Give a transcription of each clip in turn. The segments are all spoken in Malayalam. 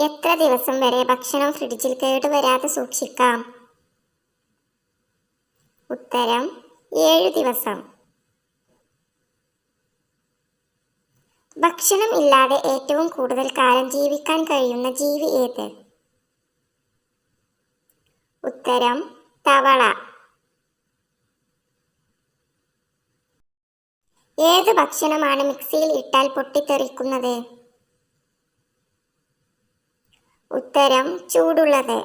എത്ര ദിവസം വരെ ഭക്ഷണം ഫ്രിഡ്ജിൽ കേടുവരാതെ സൂക്ഷിക്കാം? ഉത്തരം ഏഴ് ദിവസം. ഭക്ഷണം ഇല്ലാതെ ഏറ്റവും കൂടുതൽ കാലം ജീവിക്കാൻ കഴിയുന്ന ജീവി ഏത്? ഉത്തരം തവള. ഏത് ഭക്ഷണമാണ് മിക്സിയിൽ ഇട്ടാൽ പൊട്ടിത്തെറിക്കുന്നത്? ഉത്തരം ചൂടുള്ളത്.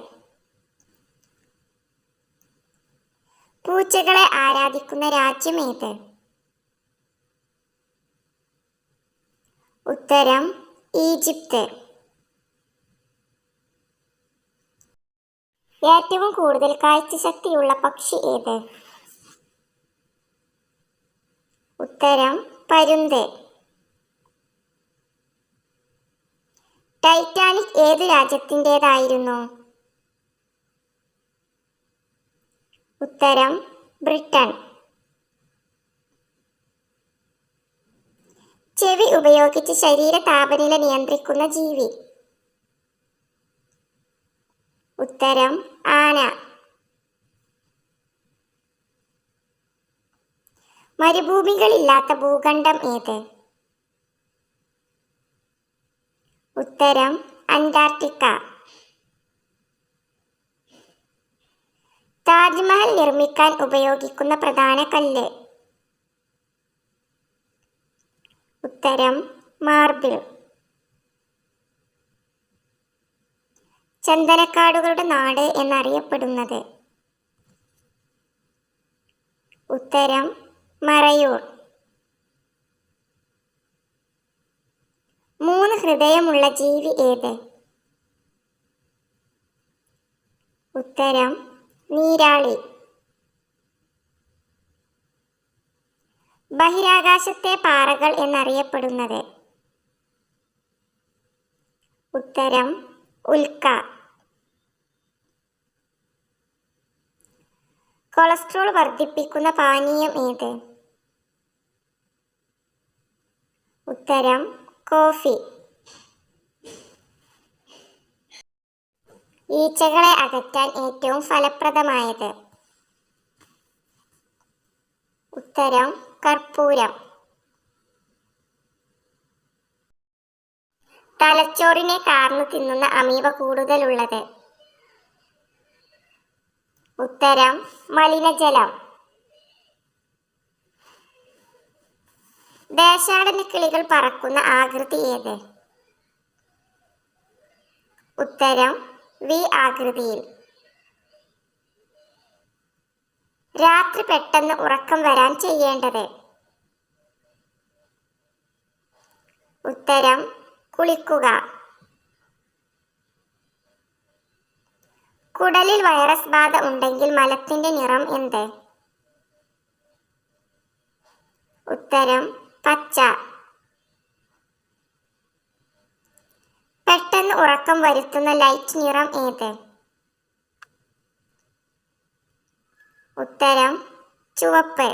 പൂച്ചകളെ ആരാധിക്കുന്ന രാജ്യം ഏത്? ഉത്തരം ഈജിപ്ത്. ഏറ്റവും കൂടുതൽ കാഴ്ചശക്തിയുള്ള പക്ഷി ഏത്? ഉത്തരം പരുന്ത്. ടൈറ്റാനിക് ഏത് രാജ്യത്തിന്റെതായിരുന്നു? ഉത്തരം ബ്രിട്ടൻ. ചെവി ഉപയോഗിച്ച് ശരീര താപനില നിയന്ത്രിക്കുന്ന ജീവി. ഉത്തരം ആന. മരുഭൂമികളില്ലാത്ത ഭൂഖണ്ഡം ഏത്? ഉത്തരം അന്റാർട്ടിക്ക. താജ്മഹൽ നിർമ്മിക്കാൻ ഉപയോഗിക്കുന്ന പ്രധാന കല്ല്. ഉത്തരം മാർബിൾ. ചന്ദനക്കാടുകളുടെ നാട് എന്നറിയപ്പെടുന്നത്. ഉത്തരം മറയൂർ. മൂന്ന് ഹൃദയമുള്ള ജീവി ഏത്? ഉത്തരം നീരാളി. ബഹിരാകാശത്തെ പാറകൾ എന്നറിയപ്പെടുന്നത്. ഉത്തരം ഉൽക്ക. കൊളസ്ട്രോൾ വർദ്ധിപ്പിക്കുന്ന പാനീയം ഏത്? ഉത്തരം കോഫി. ഈച്ചകളെ അകറ്റാൻ ഏറ്റവും ഫലപ്രദമായത്. ഉത്തരം കർപ്പൂരം. തലച്ചോറിനെ കാർന്നു തിന്നുന്ന അമീവ കൂടുതലുള്ളത്. ഉത്തരം മലിനജലം. ദേശാടന കിളികൾ പറക്കുന്ന ആകൃതി ഏത്? ഉത്തരം വി ആകൃതിയിൽ. രാത്രി പെട്ടെന്ന് ഉറക്കം വരാൻ ചെയ്യേണ്ടത്? ഉത്തരം കുളിക്കുക. കുടലിൽ വൈറസ് ബാധ ഉണ്ടെങ്കിൽ മലത്തിന്റെ നിറം എന്ത്? ഉത്തരം പച്ച. പെട്ടെന്ന് ഉറക്കം വരുത്തുന്ന ലൈറ്റ് നിറം ഏത്? ഉത്തരം ചുവപ്പ്.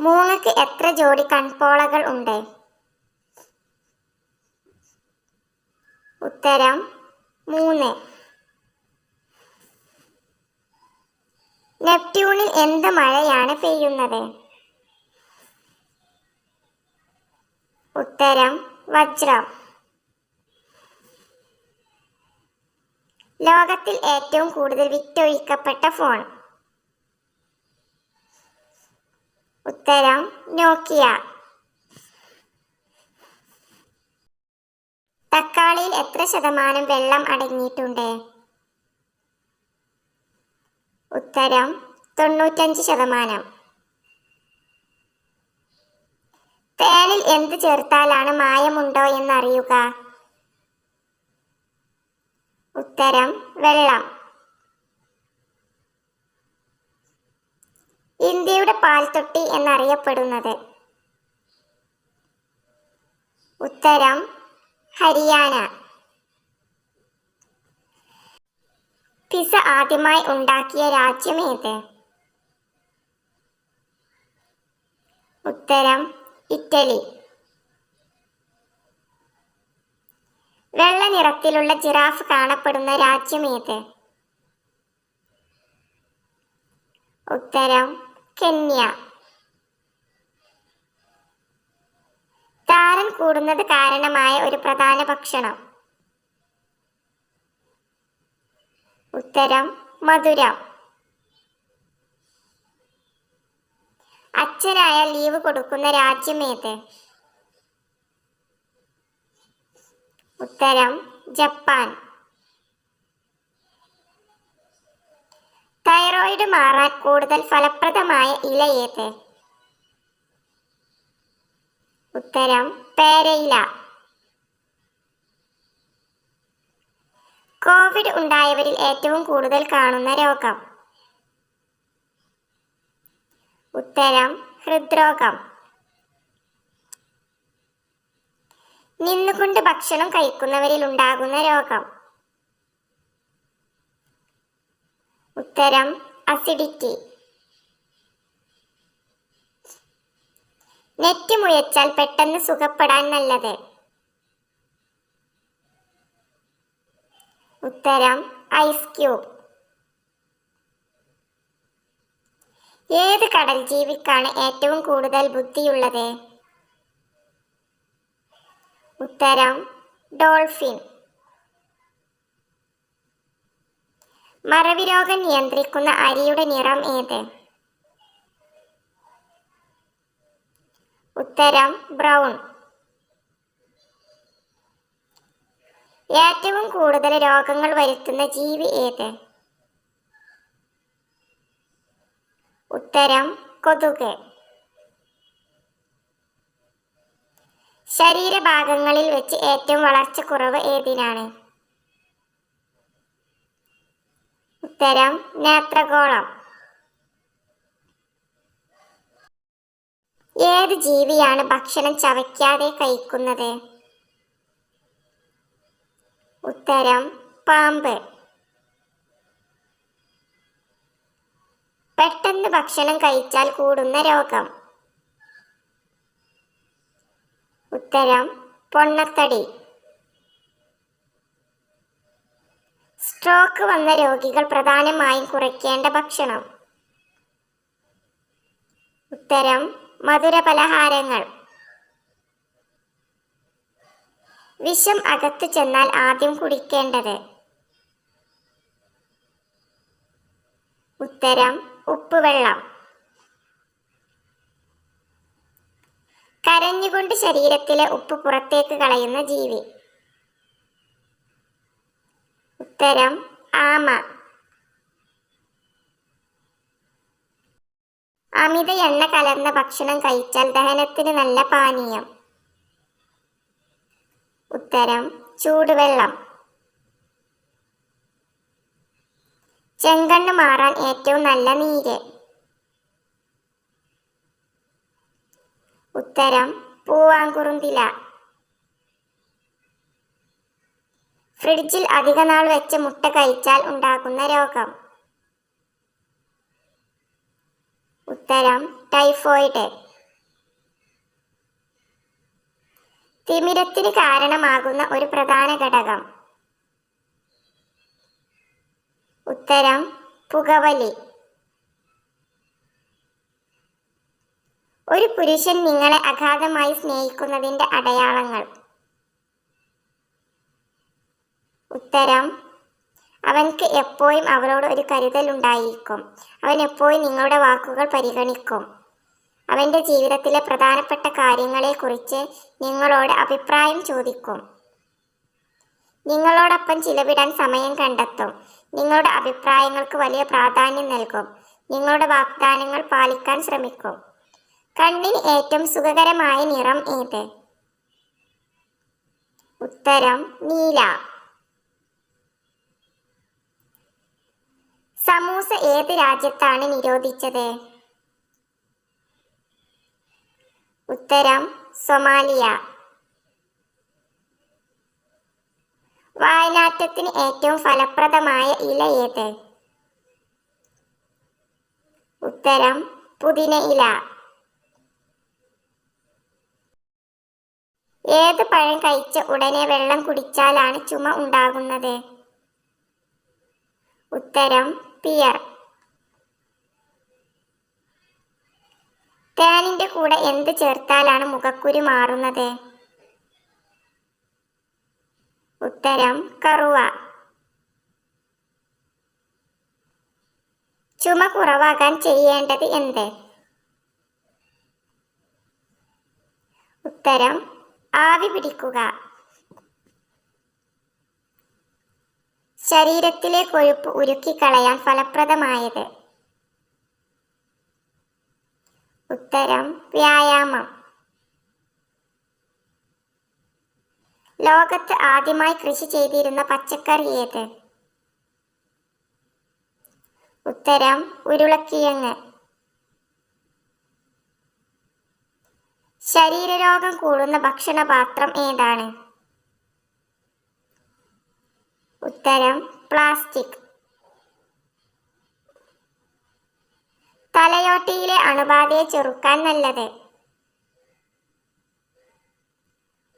മൂങ്ങക്ക് എത്ര ജോഡി കൺപോളകൾ ഉണ്ട്? ഉത്തരം മൂന്ന്. നെപ്റ്റ്യൂണിൽ എന്ത് മഴയാണ് പെയ്യുന്നത്? ഉത്തരം വജ്രം. ലോകത്തിൽ ഏറ്റവും കൂടുതൽ വിറ്റൊഴിക്കപ്പെട്ട ഫോൺ. ഉത്തരം നോക്കിയ. തക്കാളിയിൽ എത്ര ശതമാനം വെള്ളം അടങ്ങിയിട്ടുണ്ട്? ഉത്തരം തൊണ്ണൂറ്റഞ്ച് ശതമാനം. തേനിൽ എന്ത് ചേർത്താലാണ് മായമുണ്ടോ എന്നറിയുക. ഉത്തരം വെള്ളം. ഇന്ത്യയുടെ പാൽത്തൊട്ടി എന്നറിയപ്പെടുന്നത്. ഉത്തരം ഹരിയാന. പിസ ആദ്യമായി ഉണ്ടാക്കിയ രാജ്യം ഏത് ഉത്തരം ഇറ്റലി. വെള്ള നിറത്തിലുള്ള ജിറാഫ് കാണപ്പെടുന്ന രാജ്യം ഏത് ഉത്തരം കെന്യ. താരൻ കൂടുന്നത് കാരണമായ ഒരു പ്രധാന ഭക്ഷണം. ഉത്തരം മധുരം. അച്ഛനായ ലീവ് കൊടുക്കുന്ന രാജ്യം ഏത്? ഉത്തരം ജപ്പാൻ. തൈറോയിഡ് മാറാൻ കൂടുതൽ ഫലപ്രദമായ ഇല ഏത്? ഉത്തരം പേരയില. കോവിഡ് ഉണ്ടായവരിൽ ഏറ്റവും കൂടുതൽ കാണുന്ന രോഗം. ഉത്തരം ഹൃദ്രോഗം. നിന്നുകൊണ്ട് ഭക്ഷണം കഴിക്കുന്നവരിൽ ഉണ്ടാകുന്ന രോഗം. ഉത്തരം അസിഡിറ്റി നെറ്റ് മുയച്ചാൽ പെട്ടെന്ന് സുഖപ്പെടാൻ നല്ലത്. ഉത്തരം ഐസ് ക്യൂബ് ഏത് കടൽ ജീവിക്കാണ് ഏറ്റവും കൂടുതൽ ബുദ്ധിയുള്ളത്? ഉത്തരം ഡോൾഫിൻ. മറവി രോഗം നിയന്ത്രിക്കുന്ന അരിയുടെ നിറം ഏത്? ഉത്തരം ബ്രൗൺ. ഏറ്റവും കൂടുതൽ രോഗങ്ങൾ വരുത്തുന്ന ജീവി ഏത്? ഉത്തരം കൊതുക്. ശരീരഭാഗങ്ങളിൽ വെച്ച് ഏറ്റവും വളർച്ച കുറവ് ഏതിനാണ്? ഉത്തരം നേത്രഗോളം. ഏത് ജീവിയാണ് ഭക്ഷണം ചവയ്ക്കാതെ കഴിക്കുന്നത്? ഉത്തരം പാമ്പ്. പെട്ടെന്ന് ഭക്ഷണം കഴിച്ചാൽ കൂടുന്ന രോഗം. ഉത്തരം പൊണ്ണത്തടി. സ്ട്രോക്ക് വന്ന രോഗികൾ പ്രധാനമായും കുറയ്ക്കേണ്ട ഭക്ഷണം. ഉത്തരം മധുര പലഹാരങ്ങൾ വിഷം അകത്തു ചെന്നാൽ ആദ്യം കുടിക്കേണ്ടത്? ഉത്തരം ഉപ്പുവെള്ളം. കരഞ്ഞുകൊണ്ട് ശരീരത്തിലെ ഉപ്പ് പുറത്തേക്ക് കളയുന്ന ജീവി. ഉത്തരം ആമ. അമിത എണ്ണ കലർന്ന ഭക്ഷണം കഴിച്ചാൽ ദഹനത്തിന് നല്ല പാനീയം. ഉത്തരം ചൂടുവെള്ളം. ചെങ്കണ്ണ് മാറാൻ ഏറ്റവും നല്ല നീര്. ഉത്തരം പൂവാങ്കുറുന്തില. ഫ്രിഡ്ജിൽ അധിക നാൾ വെച്ച് മുട്ട കഴിച്ചാൽ ഉണ്ടാകുന്ന രോഗം. ഉത്തരം ടൈഫോയിഡ്. തിമിരത്തിന് കാരണമാകുന്ന ഒരു പ്രധാന ഘടകം. ഉത്തരം പുകവലി. ഒരു പുരുഷൻ നിങ്ങളെ അഗാധമായി സ്നേഹിക്കുന്നതിന്റെ അടയാളങ്ങൾ. ഉത്തരം അവൻക്ക് എപ്പോഴും അവരോട് ഒരു കരുതൽ ഉണ്ടായിരിക്കും അവൻ എപ്പോഴും നിങ്ങളുടെ വാക്കുകൾ പരിഗണിക്കും. അവന്റെ ജീവിതത്തിലെ പ്രധാനപ്പെട്ട കാര്യങ്ങളെക്കുറിച്ച് നിങ്ങളോട് അഭിപ്രായം ചോദിക്കും. നിങ്ങളോടൊപ്പം ചിലവിടാൻ സമയം കണ്ടെത്തും. നിങ്ങളുടെ അഭിപ്രായങ്ങൾക്ക് വലിയ പ്രാധാന്യം നൽകും. നിങ്ങളുടെ വാഗ്ദാനങ്ങൾ പാലിക്കാൻ ശ്രമിക്കും. കണ്ണിന് ഏറ്റവും സുഖകരമായ നിറം ഏത്? ഉത്തരം നീല. സമൂസ ഏത് രാജ്യത്താണ് നിരോധിച്ചത്? ഉത്തരം സൊമാലിയ. വായനാറ്റത്തിന് ഏറ്റവും ഫലപ്രദമായ ഇല ഏത്? ഉത്തരം പുതിന ഇല. ഏത് പഴം കഴിച്ച ഉടനെ വെള്ളം കുടിച്ചാലാണ് ചുമ ഉണ്ടാകുന്നത്? ഉത്തരം പിയർ. തേനിന്റെ കൂടെ എന്ത് ചേർത്താലാണ് മുഖക്കുരു മാറുന്നത്? ഉത്തരം കറുവ. ചുമ കുറവാകാൻ ചെയ്യേണ്ടത് എന്ത്? ഉത്തരം ആവി പിടിക്കുക. ശരീരത്തിലെ കൊഴുപ്പ് ഉരുക്കിക്കളയാൻ ഫലപ്രദമായത്. ഉത്തരം വ്യായാമം. ലോകത്ത് ആദ്യമായി കൃഷി ചെയ്തിരുന്ന പച്ചക്കറി ഏത്? ഉത്തരം ഉരുളക്കിഴങ്ങ്. ശരീരരോഗം കൂടുന്ന ഭക്ഷണപാത്രം ഏതാണ്? ഉത്തരം പ്ലാസ്റ്റിക്. തലയോട്ടിയിലെ അണുബാധയെ ചെറുക്കാൻ നല്ലത്.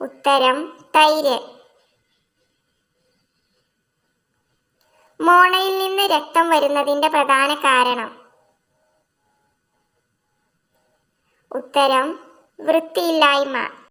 ഉത്തരം തൈര്. മോണയിൽ നിന്ന് രക്തം വരുന്നതിന്റെ പ്രധാന കാരണം. ഉത്തരം വൃത്തിയില്ലായ്മ.